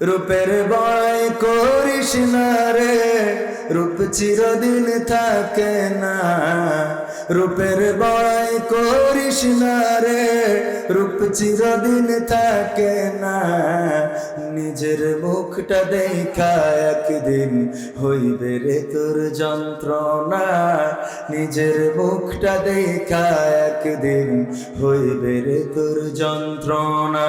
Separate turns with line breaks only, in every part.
রূপের বয় করিস না রে, রূপ চিরদিন থাকে না। রূপের বয় করিস না রে, রূপ চিরদিন থাকে না। নিজের মুখটা দেখা একদিন হইবে রে তোর যন্ত্রণা। নিজের মুখটা দেখা একদিন হইবে রে তোর যন্ত্রণা।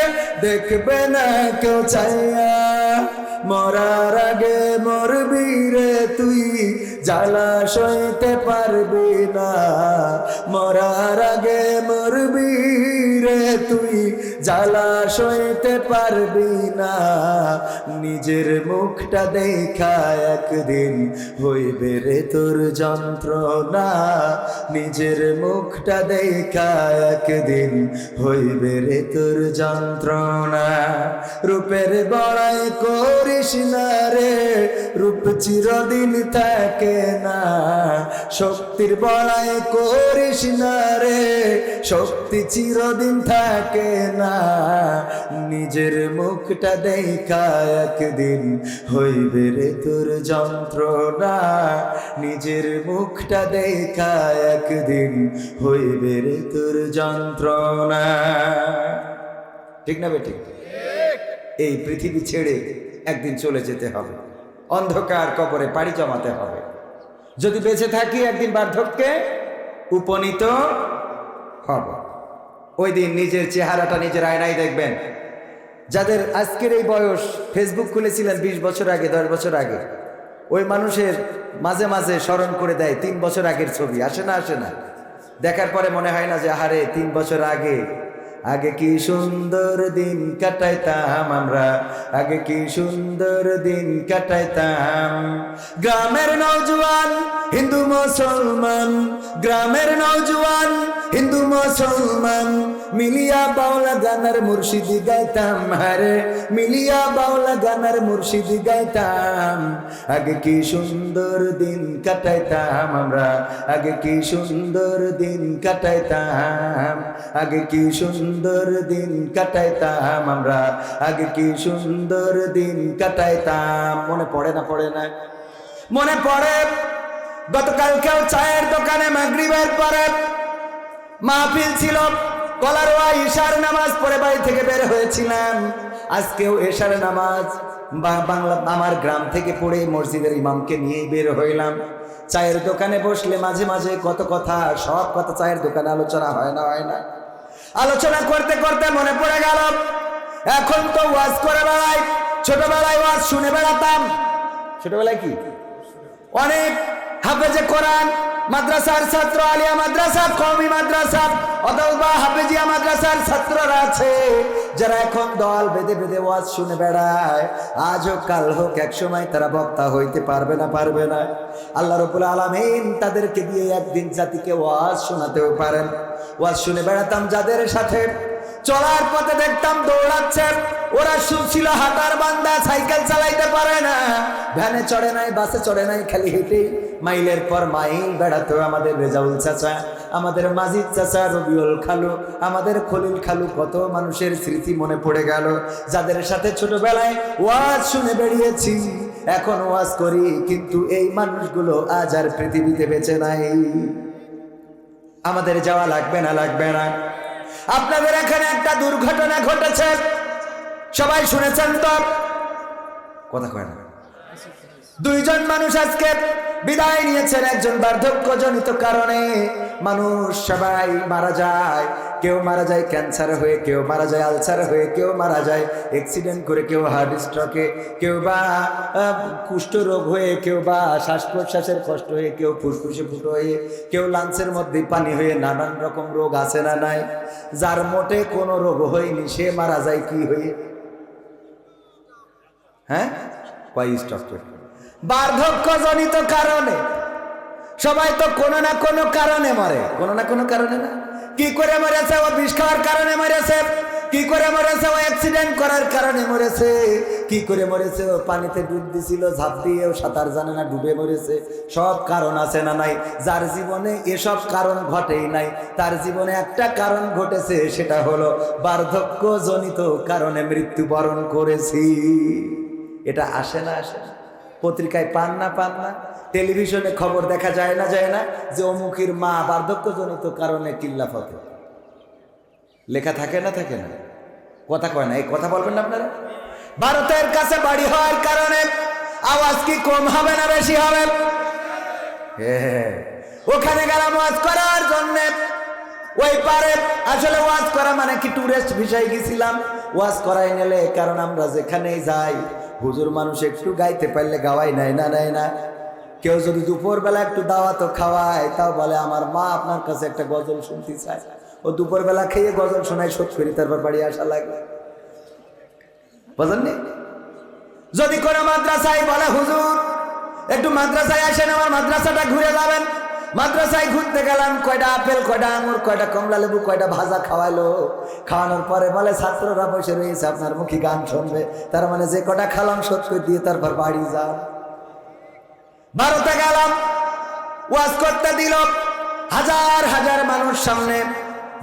দেখবে না কেউ চাইয়া মরার আগে মরবি রে তুই, জ্বালা সইতে পারবি না। মরার আগে মরবি রে তুই জ্বালা সইতে পারবি না। নিজের মুখটা দেখা একদিন হইবে রে তোর যন্ত্রণা। নিজের মুখটা দেখা একদিন হইবে রে তোর যন্ত্রণা। রূপের বড়াই করিস না রে, রূপ চিরদিন থাকে না। শক্তির বড়াই করিস না রে, শক্তি চিরদিন থাকে না। নিজের মুখটা দেখা একদিন হইবে রে তোর যন্ত্রণা। নিজের মুখটা দেখা একদিন হইবে রে তোর যন্ত্রণা। ঠিক না বেঠিক এই পৃথিবী ছেড়ে একদিন চলে যেতে হবে। অন্ধকার কবরে পাড়ি জমাতে হবে। যদি বেঁচে থাকি একদিন বার্ধক্যে, উপনীত হব। ওই দিন নিজের চেহারাটা নিজের আয়নায় দেখবেন। যাদের আজকের এই বয়স ফেসবুক খুলেছিলেন বিশ বছর আগে, দশ বছর আগে, ওই মানুষের মাঝে মাঝে স্মরণ করে দেয় তিন বছর আগের ছবি, আসে না আসে না। দেখার পরে মনে হয় না যে, আহারে, তিন বছর আগে আগে কি সুন্দর দিন কাটাইতাম আমরা, আগে কি সুন্দর দিন কাটাইতাম। গ্রামের নৌজওয়ান হিন্দু মুসলমান, গ্রামের নৌজওয়ান মুসলমান, মিলিয়া বাউলা গানার মুর্শিদি গাইতাম, হারে মিলিয়া বাউলা গানার মুর্শিদি গাইতাম। আগে কি সুন্দর দিন কাটাইতাম আমরা, আগে কি সুন্দর দিন কাটাইতাম। আগে কি সুন্দর দিন কাটাইতাম আমরা, আগে কি সুন্দর দিন কাটাইতাম। মনে পড়ে না পড়ে না? মনে পড়ে? গতকালকেও চায়ের দোকানে মাগরিবের পরে মাহফিল ছিল। কলারোয়া ঈশার নামাজ পড়ে বাড়ি থেকে বের হয়েছিলাম। আজকেও এশার নামাজ বাংলা আমার গ্রাম থেকে পড়ে মসজিদের ইমামকে নিয়ে বের হইলাম। চায়ের দোকানে বসলে মাঝে মাঝে কত কথা, সব কথা চায়ের দোকানে আলোচনা হয় না হয় না। আলোচনা করতে করতে মনে পড়ে গেল, এখন তো ওয়াজ করে বেড়াই ছোটবেলায় ওয়াজ শুনে বেড়াতাম। ছোটবেলায় কি? অনেক হাফেজে কোরআন মাদ্রাসার ছাত্র আলিয়া মাদ্রাসা কমি মাদ্রাসা অথবা হাফেজিয়া মাদ্রাসার ছাত্ররা আছে। যারা এখন দল বেঁধে বেঁধে ওয়াজ শুনে বেড়ায়। আজ হোক কাল হোক এক সময় তারা বক্তা হইতে পারবে না পারবে না। আল্লাহ রবুল আলমিন তাদেরকে দিয়ে একদিন জাতিকে ওয়াজ শোনাতেও পারেন। ওয়াজ শুনে বেড়াতাম যাদের সাথে। চলার পথে দেখতাম দৌড়াচ্ছে ওরা শুনছিল হাঁটার বান্দা, সাইকেল চালাইতে পারে না। ভ্যানে চড়ে নাই, বাসে চড়ে নাই, খালি হেঁটে। মাইলের পর মাইল বেড়াতো আমাদের রেজাউল চাচা, আমাদের মাজিদ চাচা, রবিউল খালু, আমাদের খলিল খালু, কত মানুষের স্মৃতি মনে পড়ে গেল। যাদের সাথে ছোটবেলায় ওয়াজ শুনে বেরিয়েছি এখন ওয়াজ করি, কিন্তু এই মানুষগুলো আজ আর পৃথিবীতে বেঁচে নাই। আমাদের যাওয়া লাগবে না লাগবে না। আপনাদের এখানে একটা দুর্ঘটনা ঘটেছে। সবাই শুনেছেন তো? কথা কয় না। দুইজন মানুষ আজকে বিদায় নিয়েছেন একজন বার্ধক্যজনিত কারণে। মানুষ সবাই মারা যায়। কেউ মারা যায় ক্যান্সার হয়ে কেউ মারা যায় আলসার হয়ে কেউ মারা যায় অ্যাক্সিডেন্ট করে কেউ হার্ট স্ট্রোকে কেউ বা আহ, কুষ্ঠরোগ হয়ে কেউ বা শ্বাস প্রশ্বাসের কষ্ট হয়ে কেউ ফুসফুসে ফুটো হয়ে কেউ লাঞ্চের মধ্যে পানি হয়ে নানান রকম রোগ আছে না নাই? যার মোটে কোনো রোগ হয়নি সে মারা যায় কি হয়ে? হ্যাঁ? কয় স্টপ করে বার্ধক্যজনিত কারণে। সবাই তো কোনো না কোনো কারণে মরে। কোনো না কোনো কারণে না। কি করে মরেছে? ও বিষ খাওয়ার কারণে মরেছে। কি করে মরেছে? ও অ্যাক্সিডেন্ট করার কারণে মরেছে। কি করে মরেছে? ও পানিতে ডুব দিছিল, ঝাঁপ দিয়ে ও সাঁতার জানে না, ডুবে মরেছে। সব কারণ আছে না নাই? যার জীবনে এসব কারণ ঘটেই নাই, তার জীবনে একটা কারণ ঘটেছে, সেটা হলো বার্ধক্যজনিত কারণে মৃত্যুবরণ করেছি। এটা আসে না আসে না। পত্রিকায় পান না পান না। টেলিভিশনে খবর দেখা যায় না যায় না যে অমুখীর মা বার্ধক্যজনিত কারণে কিল্লাফতে লেখা থাকে না থাকে না। কথা কয় না, এই কথা বলবেন না আপনারা? ভারতের কাছে বাড়ি হওয়ার কারণে আওয়াজ কি কম হবে না বেশি হবে? ওখানে গেলাম ওয়াজ করার জন্য। ওই পারে আসলে ওয়াজ করা মানে কি টুরিস্ট ভিসায় গেছিলাম। ওয়াজ করাই নিলে কারণ আমরা যেখানেই যাই হুজুর মানুষ একটু গাইতে পারলে গাওয়াই নাই, না নাই, না। কেউ যদি দুপুরবেলা একটু দাওয়া তো খাওয়ায়, তাও বলে, আমার মা আপনার কাছে একটা গজল শুনতে চায়। ও দুপুরবেলা খেয়ে গজল শোনায়, শোধ করি, তারপর বাড়ি আসা লাগে বুঝলেন যদি কোনো মাদ্রাসায় বলে, হুজুর, একটু মাদ্রাসায় আসেন, আমার মাদ্রাসাটা ঘুরে যাবেন। মাদ্রাসায় ঘুরতে গেলাম, কয়টা আপেল, কয়টা আঙুর, কয়টা কমলা লেবু, কয়টা ভাজা খাওয়াইলো খাওয়ানোর পরে বলে, ছাত্ররা বসে রয়েছে, আপনার মুখী গান শুনবে। তার মানে যে কটা খালাম করে দিয়ে তারপর বাড়ি যাও ভারতে গেলাম, ওয়াজ করতে দিল। হাজার হাজার মানুষ সামনে।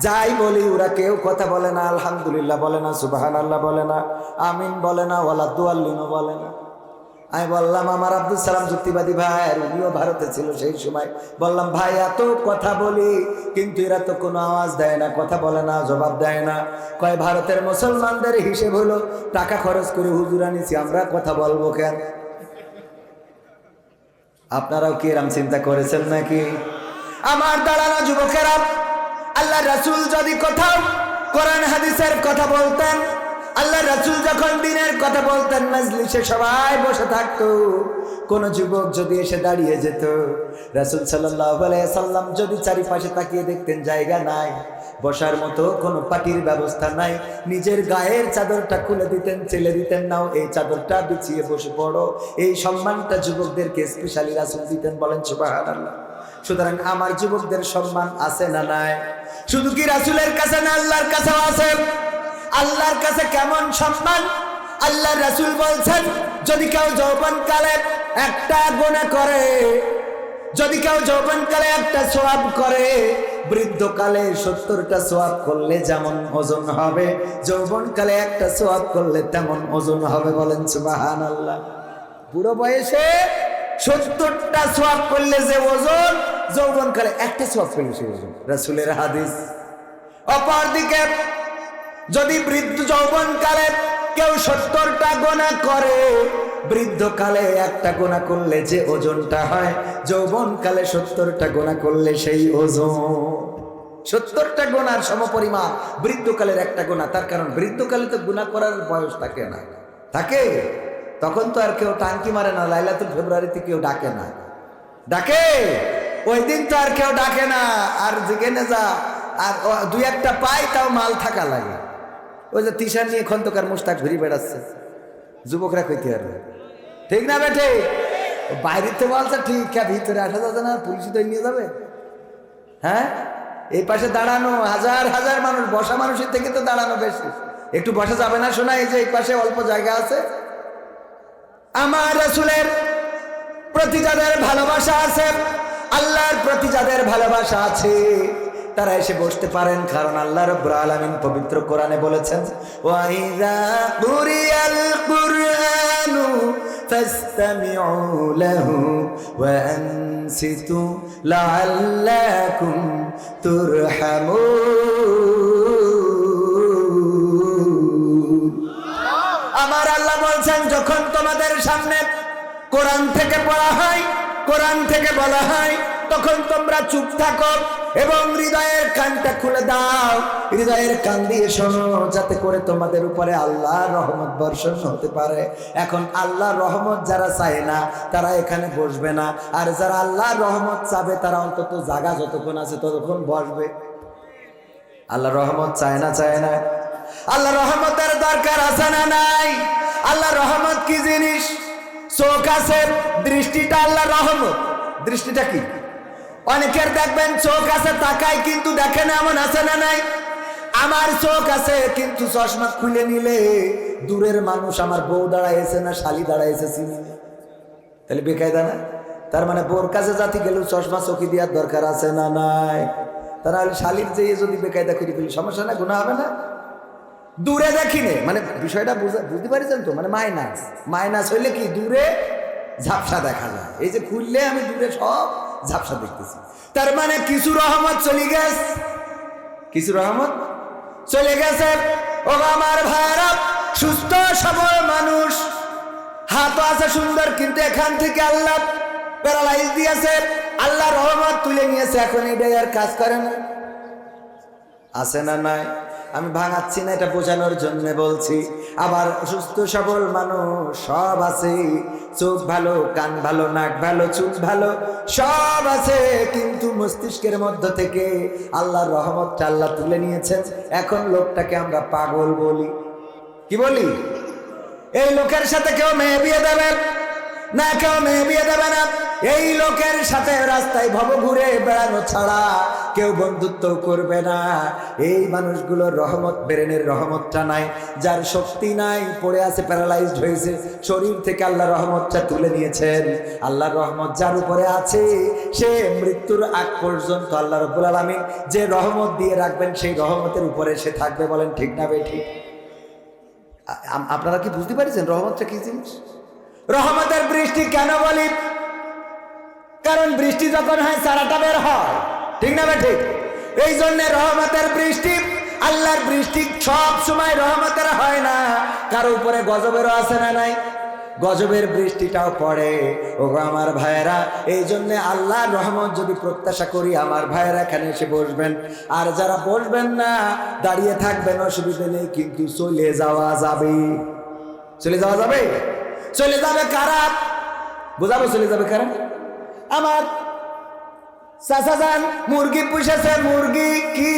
যাই বলি, ওরা কেউ কথা বলে না, আলহামদুলিল্লাহ বলে না সুবাহান আল্লাহ বলে না, আমিন বলে না, ওয়ালা দুয়াল্লিনও বলে না। আমি বললাম, আমার আব্দুল সালাম যুক্তিবাদী ভাই আর উনিও ভারতে ছিল সেই সময়। বললাম, ভাই, এত কথা বলি, কিন্তু এরা তো কোনো আওয়াজ দেয় না, কথা বলে না, জবাব দেয় না। কয়, ভারতের মুসলমানদের হিসেব হলো, টাকা খরচ করে হুজুর আনিছি, আমরা কথা বলব কেন? আপনারাও কি এরম চিন্তা করেছেন নাকি? আমার দাঁড়ানো যুবকেরা আল্লাহ রাসূল যদি কোথাও কোরআন, হাদিসের কথা বলতেন আল্লাহ রাসূল যখন দিনের কথা বলতেন, মজলিসে সবাই বসে থাকতো। কোন যুবক যদি এসে দাঁড়িয়ে যেত, রাসূল সাল্লাম যদি চারিপাশে তাকিয়ে দেখতেন, জায়গা নাই, বসার মতো কোনো পাটির ব্যবস্থা নাই, নিজের গায়ের চাদরটা খুলে দিতেন ছেলে দিতেন, নাও এই চাদরটা বিছিয়ে বসে পড়ো। এই সম্মানটা যুবকদেরকে স্পেশালি রাসূল দিতেন, বলেন, সুবহানাল্লাহ। সুতরাং আমার যুবকদের সম্মান আছে না নাই? শুধু কি রাসূলের কাছে না আল্লাহর কাছেও আছে? আল্লাহর কাছে কেমন সম্মান? আল্লাহ রাসূল বলছেন, যদি কেউ যৌবন কালে একটা গুনাহ করে, যদি কেউ যৌবনকালে একটা সোয়াব করে, বৃদ্ধকালে সত্তরটা সোয়াব করলে যেমন ওজন হবে, যৌবনকালে একটা সোয়াব করলে তেমন ওজন হবে বলেন সুবাহান আল্লাহ বুড়ো বয়সে সত্তরটা সোয়াব করলে যে ওজন, যৌবনকালে একটা সোয়াব করলে সে ওজন। রাসুলের হাদিস। অপরদিকে যদি বৃদ্ধ যৌবনকালে কেউ সত্তরটা গোনা করে, বৃদ্ধকালে একটা গোনা করলে যে ওজনটা হয়, যৌবনকালে সত্তরটা গোনা করলে সেই ওজন। সত্তরটা গোনার সমপরিমাণ বৃদ্ধকালের একটা গোনা, তার কারণ বৃদ্ধকালে তো গুণা করার বয়স থাকে না। থাকে? তখন তো আর কেউ টাঙ্কি মারে না, লাইলাতুল ফেব্রুয়ারিতে কেউ ডাকে না। ডাকে? ওই দিন তো আর কেউ ডাকে না, আর যেখানে যা, আর দুই একটা পাই তাও মাল থাকা লাগে। ওই যে তিসার নিয়ে খন্দকার মুস্তাক ঘুরি বেড়াচ্ছে। যুবকরা কইতে পারবে। ঠিক না বেঠে? বাইরে তো বলছে, ঠিক ভিতরে আসা যাবে না, পুলিশ তো নিয়ে যাবে। হ্যাঁ? এই পাশে দাঁড়ানো, হাজার হাজার মানুষ, বসা মানুষের থেকে তো দাঁড়ানো বেশি। একটু বসা যাবে না শোনা, এই যে এই পাশে অল্প জায়গা আছে। আমার রাসূলের প্রতি যাদের ভালোবাসা আছে, আল্লাহর প্রতি যাদের ভালোবাসা আছে তারা এসে বসতে পারেন, কারণ আল্লাহ রব্বুল আলামিন পবিত্র কোরআনে বলেছেন ওয়াইদা কুরিয়াল কুরআনু লাহু ওয়া আনসিতু লাআল্লাকুম তুরহামুন। আমার আল্লাহ বলছেন, যখন তোমাদের সামনে কোরআন থেকে পড়া হয়, কোরআন থেকে বলা হয়, তখন তোমরা চুপ থাকো এবং হৃদয়ের কানটা খুলে দাও। হৃদয়ের কান দিয়ে শোনো, যাতে করে তোমাদের উপরে আল্লাহ রহমত বর্ষণ হতে পারে। এখন আল্লাহ রহমত যারা চায় না, তারা এখানে বসবে না। আর যারা আল্লাহ রহমত চাবে, তারা অন্তত জাগা যতক্ষণ আছে ততক্ষণ বসবে। আল্লাহ রহমত চায় না চায় না। আল্লাহ রহমতের দরকার আছে না নাই? আল্লাহ রহমত কি জিনিস? চোখ আছে, দৃষ্টিটা আল্লাহ রহমত। দৃষ্টিটা কি? অনেকের দেখবেন চোখ আছে, তাকায়, কিন্তু দেখে না এমন আছে না নাই। আমার চোখ আছে, কিন্তু চশমা খুলে নিলে দূরের মানুষ আমার বউ দাঁড়াইছে না, শালি দাঁড়াইছে চিনি। তাহলে বেকায়দা না? তার মানে বোর কাছে জাতি গেলেও চশমা চকি দেওয়ার দরকার আছে না নাই? তারা শালির যেয়ে যদি বেকায়দা করে ফেলি, সমস্যা না গুণা হবে না? দূরে দেখি নে মানে বিষয়টা বুঝা- বুঝতে পারছেন তো? মানে মাইনাস। মাইনাস হইলে কি? দূরে ঝাপসা দেখা যায়। এই যে খুললে আমি দূরে সব ঝাপসা দেখতেছি। তার মানে কিছু রহমত চলে গেছে। কিছু রহমত? চলে গেছে। ও আমার ভাইরা, সুস্থ, সবল মানুষ। হাতও আছে সুন্দর, কিন্তু এখান থেকে আল্লাহ প্যারালাইজ দিয়েছে। আল্লাহ রহমত তুলে নিয়েছে। এখন এটাই আর কাজ করে না। আছে না নাই? আমি ভাঙাচ্ছি না, এটা বোঝানোর জন্য বলছি। আবার সুস্থ, সবল মানুষ, সব আছে। চোখ ভালো, কান ভালো, নাক ভালো, চুল ভালো, সব আছে। কিন্তু মস্তিষ্কের মধ্য থেকে আল্লাহর রহমতটা আল্লাহ তুলে নিয়েছেন। এখন লোকটাকে আমরা পাগল বলি। কি বলি? এই লোকের সাথে কেউ মেয়ে বিয়ে দেবে না, কেউ মেয়ে বিয়ে দেবে না। এই লোকের সাথে রাস্তায় ভব ঘুরে বেড়ানো ছাড়া কেউ বন্ধুত্ব করবে না। এই মানুষগুলোর রহমত বেরেনের রহমতটা নাই। যার শক্তি নাই, পড়ে আছে প্যারালাইজড হয়েছে, শরীর থেকে আল্লাহ রহমতটা তুলে নিয়েছেন। আল্লাহর রহমত যার উপরে আছে, সে মৃত্যুর আগ পর্যন্ত আল্লাহ রব্বুল আলমিন যে রহমত দিয়ে রাখবেন, সেই রহমতের উপরে সে থাকবে বলেন ঠিক না বে ঠিক? আ- আম- আপনারা কি বুঝতে পারছেন রহমতটা কি জিনিস? রহমতের বৃষ্টি কেন বলি? কারণ বৃষ্টি যখন হয়, সারাটা বের হয়। ঠিক না ঠিক? এই জন্য রহমতের বৃষ্টি, আল্লাহর বৃষ্টি সব সময় রহমতের হয় না। কারও উপরে গজবেরও আছে না নাই? গজবের বৃষ্টিটাও পড়ে। ও আমার ভাইয়েরা, এই জন্যে আল্লাহর রহমত যদি প্রত্যাশা করি, আমার ভাইয়েরা এখানে এসে বসবেন। আর যারা বসবেন না, দাঁড়িয়ে থাকবেন, অসুবিধা নেই, কিন্তু চলে যাওয়া যাবে। চলে যাওয়া যাবে? চলে যাবে কারা? বোঝাবো চলে যাবে কারা? আমার চাচা মুরগি পুষেছে, মুরগি কি?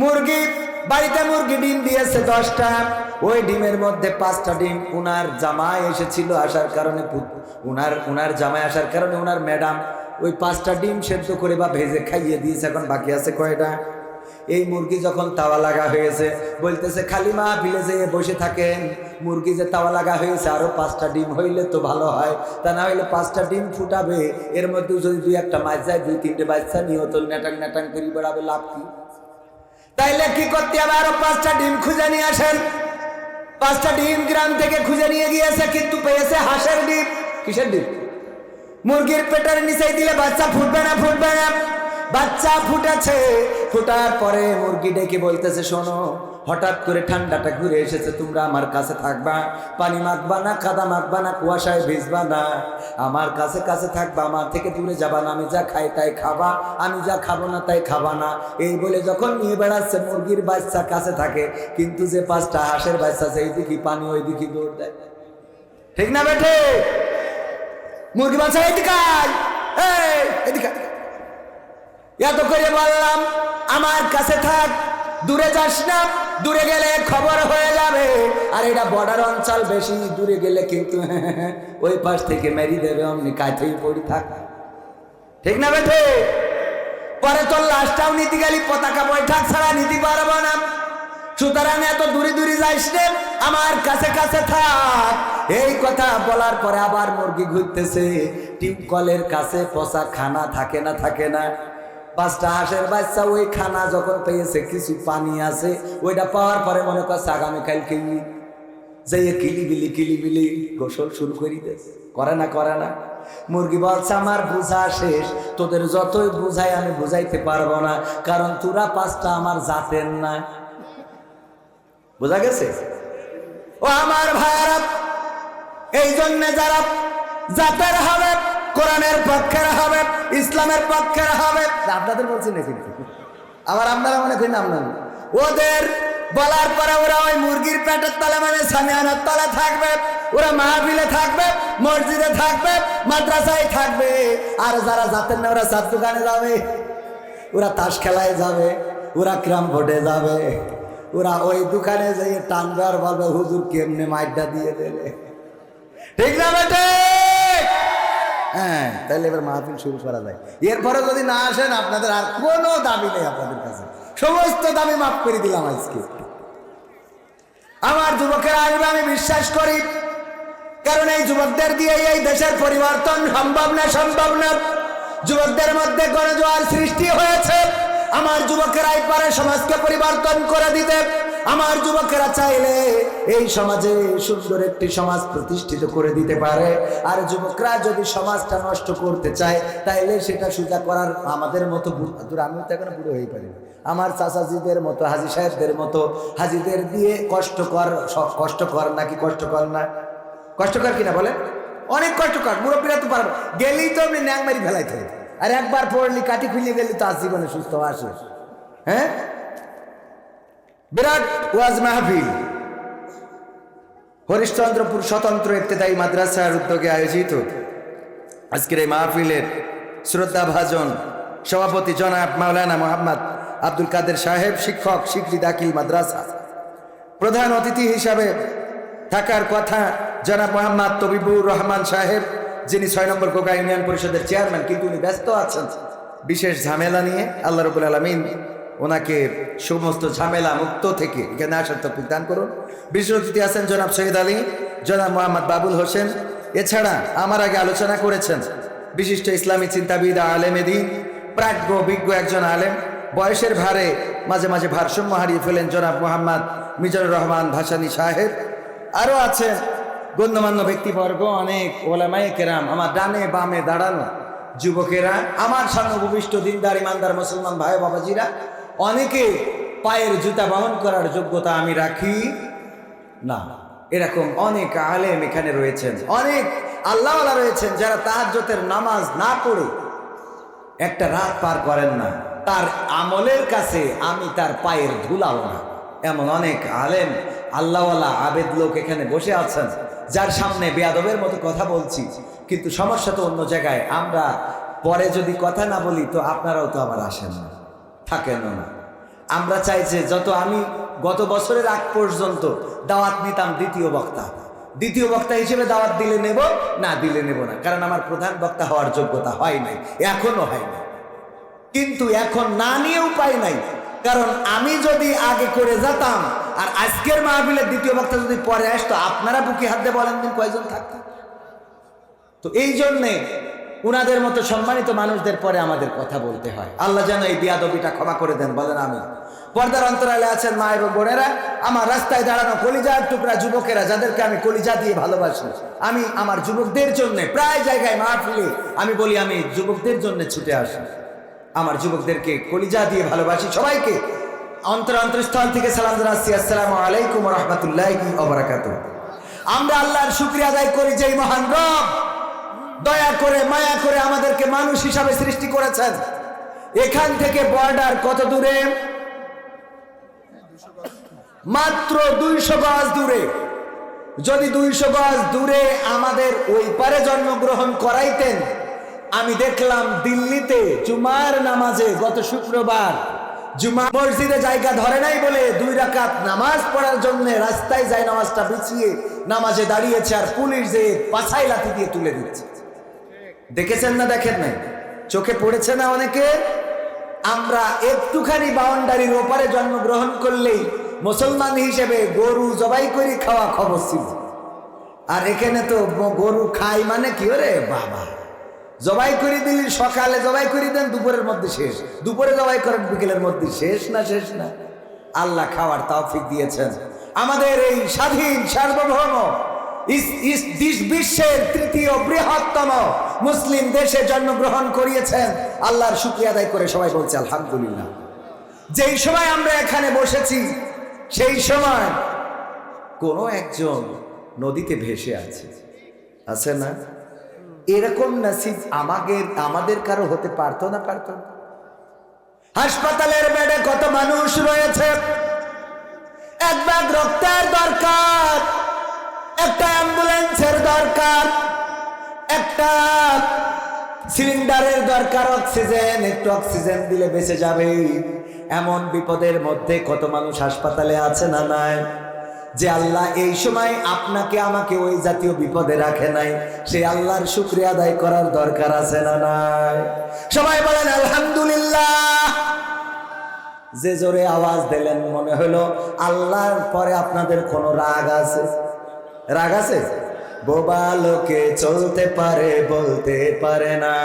মুরগি, বাড়িতে মুরগি ডিম দিয়েছে দশটা। ওই ডিমের মধ্যে পাঁচটা ডিম উনার জামাই এসেছিল আসার কারণে উনার উনার জামাই আসার কারণে উনার ম্যাডাম ওই পাঁচটা ডিম সেদ্ধ করে বা ভেজে খাইয়ে দিয়েছে, এখন বাকি আছে কয়টা? এই মুরগি যখন তাওয়া লাগা হয়েছে, বলতেছে খালি মা বিলে যেয়ে বসে থাকেন। মুরগি যে তাওয়া লাগা হয়েছে, আরও পাঁচটা ডিম হইলে তো ভালো হয়। তা না হইলে পাঁচটা ডিম ফুটাবে, এর মধ্যে যদি দুই একটা মাছ যায়, দুই তিনটে বাচ্চা নিহত নেটাং নেটাং করে বেড়াবে, লাভ কি? তাইলে কি করতে হবে? আরও পাঁচটা ডিম খুঁজে নিয়ে আসেন। পাঁচটা ডিম গ্রাম থেকে খুঁজে নিয়ে গিয়েছে, কিন্তু পেয়েছে হাঁসের ডিম। কিসের ডিম? মুরগির পেটের নিচে দিলে বাচ্চা ফুটবে না ফুটবে না। বাচ্চা ফুটেছে। ফুটার পরে মুরগি ডেকে বলতেছে শোনো হঠাৎ করে ঠান্ডাটা ঘুরে এসেছে তোমরা আমার কাছে থাকবা। পানি মাখবা না কাদা মাখবা না কুয়াশায় ভিজবা না। আমার কাছে কাছে থাকবা আমার থেকে দূরে যাবা না। আমি যা খাই তাই খাবা আমি যা খাব না তাই খাবা না। এই বলে যখন নিয়ে বেড়াচ্ছে মুরগির বাচ্চা কাছে থাকে কিন্তু যে পাঁচটা হাঁসের বাচ্চা আছে এইদিকে পানি ওই দিকে দৌড় দেয়। ঠিক না বেঠে? মুরগি বাচ্চা এদিকে। এই, এদিকে আয়। এত করে বললাম, আমার কাছে থাক, দূরে যাস না, দূরে গেলে খবর হয়ে যাবে। আর এটা বর্ডার অঞ্চল বেশি, দূরে গেলে কিন্তু ওই পাশ থেকে মেরি দেবে, অমনি কাছেই পড়ি থাক। ঠিক না বেঠে? পরে তোর লাশটাও নিতে গেলি, পতাকা বৈঠক ছাড়া নিতে পারব না। সুতরাং এত দূরে দূরে যাইস রে আমার কাছে কাছে থাক। এই কথা বলার পরে আবার মুরগি ঘুরতেছে। টিউবকলের কাছে পচা খানা থাকে না থাকে না। পাঁচটা হাঁসের বাচ্চা ওই খানা যখন পেয়েছে, কিছু পানি আছে, ওইটা পাওয়ার পরে মনে করছে আগামীকালকে যে কিলিবিলি কিলিবিলি গোসল শুরু করি দিয়েছে করে না করে না। মুরগি বলছে, আমার বুঝা শেষ। তোদের যতই বুঝাই, আমি বুঝাইতে পারব না। কারণ তোরা পাঁচটা আমার জাতের না। বোঝা গেছে? ও আমার ভাইয়ারা, এই জন্য যারা জাতের হবে কোরআনের পক্ষের হবে, ইসলামের পক্ষের হবে। আপনাদের বলছি আবার আপনারা মনে করেন আপনার ওদের বলার পরে ওরা ওই মুরগির পেটের তলে মানে সামিয়ানার তলে থাকবে, ওরা মাহফিলে থাকবে, মসজিদে থাকবে, মাদ্রাসায় থাকবে। আর যারা যাতেন না, ওরা চার দোকানে যাবে, ওরা তাস খেলায় যাবে, ওরা ক্রাম ভোটে যাবে, ওরা ওই দোকানে যেয়ে টানবে আর বলবে, হুজুর কেমনে মাইটটা দিয়ে দেবে? ঠিক না বেটে? হ্যাঁ তাহলে এবার মাহফিল শুরু করা যায়। এরপরে যদি না আসেন, আপনাদের আর কোনো দাবি নেই আপনাদের কাছে। সমস্ত দাবি মাফ করে দিলাম আজকে। আমার যুবকের আসবে আমি বিশ্বাস করি, কারণ এই যুবকদের দিয়ে এই দেশের পরিবর্তন সম্ভব না সম্ভব না। যুবকদের মধ্যে গণজোয়ার সৃষ্টি হয়েছে। আমার যুবকেরাই পারে সমাজকে পরিবর্তন করে দিতে। আমার যুবকেরা চাইলে এই সমাজে সুন্দর একটি সমাজ প্রতিষ্ঠিত করে দিতে পারে। আর যুবকরা যদি সমাজটা নষ্ট করতে চায়, তাইলে সেটা সোজা করার আমাদের মতো আমি তো এখন বুড়ো হয়ে পারি আমার চাচাজিদের মতো, হাজি সাহেবদের মতো, হাজিদের দিয়ে কষ্টকর কষ্টকর নাকি কষ্টকর না? কষ্টকর কিনা বলে অনেক কষ্টকর, মুরব্বীরা তো পারবে গেলেই তো আপনি ন্যাং মারি ফেলাই থাকে আর একবার পড়লি কাটি খুলিয়ে গেলে তো আর জীবনে সুস্থ আসে হ্যাঁ? বিরাট ওয়াজ মাহফিল। হরিশ্চন্দ্রপুর স্বতন্ত্র ইফতেদায়ী মাদ্রাসার উদ্যোগে আয়োজিত। আজকের এই মাহফিলের শ্রদ্ধাভাজন সভাপতি জনাব মাওলানা মোহাম্মদ আব্দুল কাদের সাহেব, শিক্ষক শিক্ষি দাখিল মাদ্রাসা। প্রধান অতিথি হিসাবে থাকার কথা জনাব মোহাম্মদ তবিবুর রহমান সাহেব যিনি ছয় নম্বর কোকা ইউনিয়ন পরিষদের চেয়ারম্যান, কিন্তু উনি ব্যস্ত আছেন। বিশেষ ঝামেলা নিয়ে আল্লাহ রবুল আলমিন ওনাকে সমস্ত ঝামেলা মুক্ত থেকে এখানে আসার তো দান করুন। বিশেষ অতিথি আছেন জনাব সৈয়দ আলী, জনাব মোহাম্মদ বাবুল হোসেন। এছাড়া আমার আগে আলোচনা করেছেন বিশিষ্ট ইসলামী চিন্তাবিদ, আলেম দিন প্রাজ্ঞ, বিজ্ঞ একজন আলেম। বয়সের ভারে মাঝে মাঝে ভারসাম্য হারিয়ে ফেলেন জনাব মোহাম্মদ মিজানুর রহমান ভাসানী সাহেব। আরও আছে গণ্যমান্য ব্যক্তিবর্গ, অনেক ওলামাই কেরাম আমার ডানে বামে দাঁড়ানো যুবকেরা, আমার সামনে উপবিষ্ট দিনদার, ইমানদার মুসলমান ভাই বাবাজিরা, অনেকে পায়ের জুতা বহন করার যোগ্যতা আমি রাখি না। এরকম অনেক আলেম এখানে রয়েছেন, অনেক আল্লাহওয়ালা রয়েছেন যারা তাহাজ্জতের নামাজ না পড়ে একটা রাত পার করেন না। তার আমলের কাছে আমি তার পায়ের ধুলাও না। এমন অনেক আলেম, আল্লাহওয়ালা আবেদ লোক এখানে বসে আছেন, যার সামনে বেয়াদবের মতো কথা বলছি। কিন্তু সমস্যা তো অন্য জায়গায়। আমরা পরে যদি কথা না বলি, তো আপনারাও তো আবার আসেন না, থাকেন না। আমরা চাই যে যত আমি গত বছরের আগ পর্যন্ত দাওয়াত নিতাম দ্বিতীয় বক্তা। দ্বিতীয় বক্তা হিসেবে দাওয়াত দিলে নেব, না দিলে নেব না। কারণ আমার প্রধান বক্তা হওয়ার যোগ্যতা হয় নাই এখনও হয় নাই। কিন্তু এখন না নিয়ে উপায় নাই। কারণ আমি যদি আগে করে যেতাম, আর আজকের মাহফিলের দ্বিতীয় বক্তা যদি পরে আসতো, আপনারা বুকে হাত দিয়ে বলেন দিন কয়জন থাকতো তো এই জন্যে উনাদের মতো সম্মানিত মানুষদের পরে আমাদের কথা বলতে হয়। আল্লাহ যেন এই বিয়াদবিটা ক্ষমা করে দেন, বলেন আমি। পর্দার অন্তরালে আছেন মা এবং বোনেরা, আমার রাস্তায় দাঁড়ানো কলিজার টুকরা যুবকেরা, যাদেরকে আমি কলিজা দিয়ে ভালোবাসি। আমি আমার যুবকদের জন্য, প্রায় জায়গায় মাহফিলে আমি বলি, আমি যুবকদের জন্য ছুটে আসি। আমার যুবকদেরকে কলিজা দিয়ে ভালোবাসি সবাইকে। অন্তর অন্তরস্থল থেকে সালাম জানাচ্ছি, আসসালামু আলাইকুম রহমতুল্লাহ অবরাকাত আমরা আল্লাহর শুক্রিয়া আদায় করি যে মহান রব দয়া করে, মায়া করে আমাদেরকে মানুষ হিসাবে সৃষ্টি করেছেন। এখান থেকে বর্ডার কত দূরে? মাত্র দুইশো গজ দূরে। যদি দুইশো গজ দূরে আমাদের ওই পারে জন্মগ্রহণ করাইতেন আমি দেখলাম দিল্লিতে জুমার নামাজে গত শুক্রবার জুমা মসজিদে জায়গা ধরে নাই বলে দুই রাকাত নামাজ পড়ার জন্য রাস্তায় যায় নামাজটা বিছিয়ে নামাজে দাঁড়িয়েছে আর পুলিশ যে পাছাই লাথি দিয়ে তুলে দিচ্ছে। দেখেছেন না দেখেন নাই? চোখে পড়েছে না অনেকে? আমরা একটুখানি বাউন্ডারির ওপারে জন্মগ্রহণ করলেই মুসলমান হিসেবে গরু জবাই করে খাওয়া খবর ছিল। আর এখানে তো গরু খাই মানে কি ওরে বাবা? জবাই করে দিলি সকালে জবাই করে দেন, দুপুরের মধ্যে শেষ। দুপুরে জবাই করেন, বিকেলের মধ্যে শেষ না শেষ না? আল্লাহ খাওয়ার তৌফিক দিয়েছেন। আমাদের এই স্বাধীন, সার্বভৌম বিশ্বের তৃতীয় বৃহত্তম মুসলিম দেশে জন্মগ্রহণ করিয়েছেন। আল্লাহর শুক্রিয়া আদায় করে সবাই বলছে, আলহামদুলিল্লাহ। যেই সময় আমরা এখানে বসেছি, সেই সময় কোনো একজন নদীতে ভেসে আছে। আছে না? এরকম নাসিব আমাদের আমাদের কারও হতে পারতো না পারতো না। হাসপাতালের বেডে কত মানুষ রয়েছে। এক ব্যাগ রক্তের দরকার, একটা অ্যাম্বুলেন্সের দরকার, একটা সিলিন্ডারের দরকার, অক্সিজেন, একটু অক্সিজেন দিলে বেঁচে যাবে। এমন বিপদের মধ্যে কত মানুষ হাসপাতালে আছে না নাই? যে আল্লাহ এই সময় আপনাকে আমাকে ওই জাতীয় বিপদে রাখে নাই, সে আল্লাহর শুক্রিয়া আদায় করার দরকার আছে না নাই? সবাই বলেন, আলহামদুলিল্লাহ। যে জোরে আওয়াজ দিলেন, মনে হলো আল্লাহর পরে আপনাদের কোনো রাগ আছে। রাগ আছে? বোবা লোকে চলতে পারে, বলতে পারে না।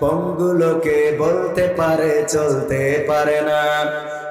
পঙ্গু লোকে বলতে পারে, চলতে পারে না।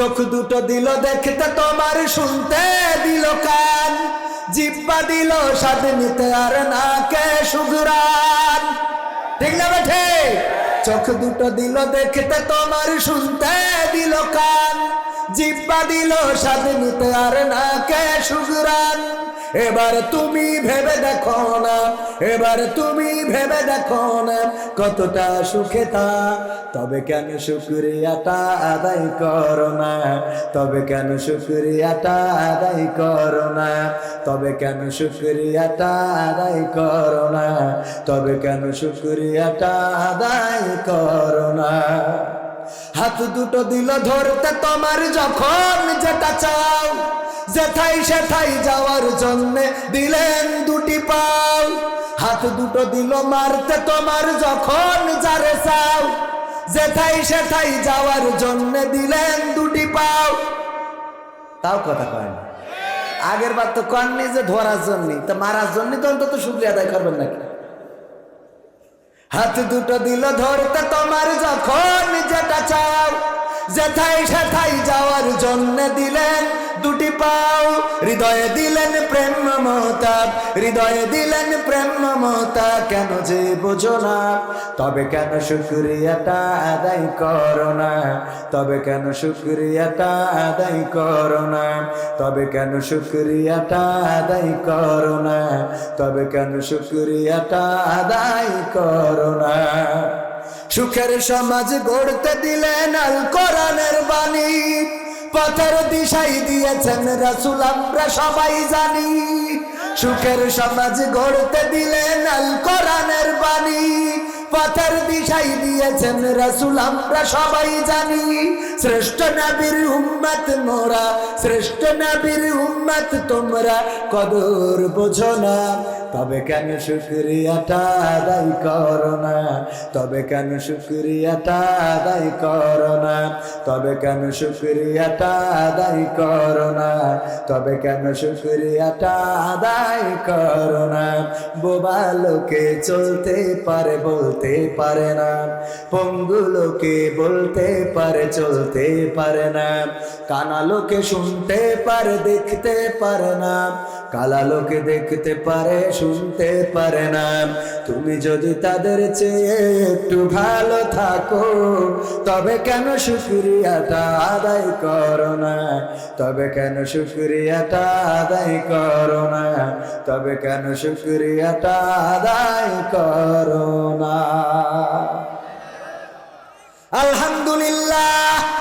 চোখ দুটো দিল দেখতে তোমার, শুনতে দিল কান। জিব্বা দিল স্বাদ নিতে আর না কে সুগুরান ঠিক না বেঠে? চোখ দুটো দিল দেখতে তোমার, শুনতে দিল কান। জিব্বা দিল স্বাদ নিতে আর না কে সুগুরান এবার তুমি ভেবে দেখো না, এবার তুমি ভেবে দেখো না কতটা সুখে তা। তবে কেন শুক্রিয়াটা আদায় করো না? তবে কেন শুক্রিয়াটা আদায় করো না? তবে কেন শুক্রিয়াটা আদায় করো না? তবে কেন শুক্রিয়াটা আদায় করো না? হাত দুটো দিল ধরতে তোমার যখন যেটা চাও। যেথাই সেথাই যাওয়ার জন্য দিলেন দুটি পাও। হাত দুটো দিল মারতে তোমার যখন যারে চাও। যেথাই সেথাই যাওয়ার জন্য দিলেন দুটি পাও। তাও কথা কয় না। আগের বার তো কননি যে ধরার জন্য, তা মারার জন্য তো অন্তত শুক্রিয়া আদায় করবেন নাকি? হাত দুটো দিল ধরতে তোমার যখন যেটা চাও। যেথাই সেথাই যাওয়ার জন্য দিলেন দুটি পাও। হৃদয়ে দিলেন প্রেম মমতা, হৃদয়ে দিলেন প্রেম মমতা। কেন যে বোঝো না, তবে কেন শুক্রিয়াটা আদায় করো না? তবে কেন শুক্রিয়াটা আদায় করো না? তবে কেন শুক্রিয়াটা আদায় করো না? তবে কেন শুক্রিয়াটা আদায় করো না? সুখের সমাজ গড়তে দিলেন আল কোরআনের বাণী। পথের দিশাই দিয়েছেন রাসুল, আমরা সবাই জানি। সুখের সমাজ গড়তে দিলেন আল কোরআনের বাণী। পথের দিশাই দিয়েছেন রাসুল, আমরা সবাই জানি শ্রেষ্ঠ নবীর উম্মত মোরা, শ্রেষ্ঠ নবীর উম্মত তোমরা, কদর বোঝো না। তবে কেন শুক্রিয়াটা আদায় করো না? তবে কেন শুক্রিয়াটা আদায় করো না? তবে কেন শুক্রিয়াটা আদায় করো না? তবে কেন শুক্রিয়াটা আদায় করো না? বোবা লোকে চলতে পারে বলতে পারে না। পঙ্গু লোকে বলতে পারে, চলতে পারে না। কানা লোকে শুনতে পারে, দেখতে পারে না। কালা লোকে দেখতে পারে, শুনতে পারে না। তুমি যদি তাদের চেয়ে একটু ভালো থাকো, তবে কেন সুক্রিয়াটা আদায় করো না? তবে কেন সুক্রিয়াটা আদায় করো না? তবে কেন সুক্রিয়াটা আদায় করো না? আলহামদুলিল্লাহ।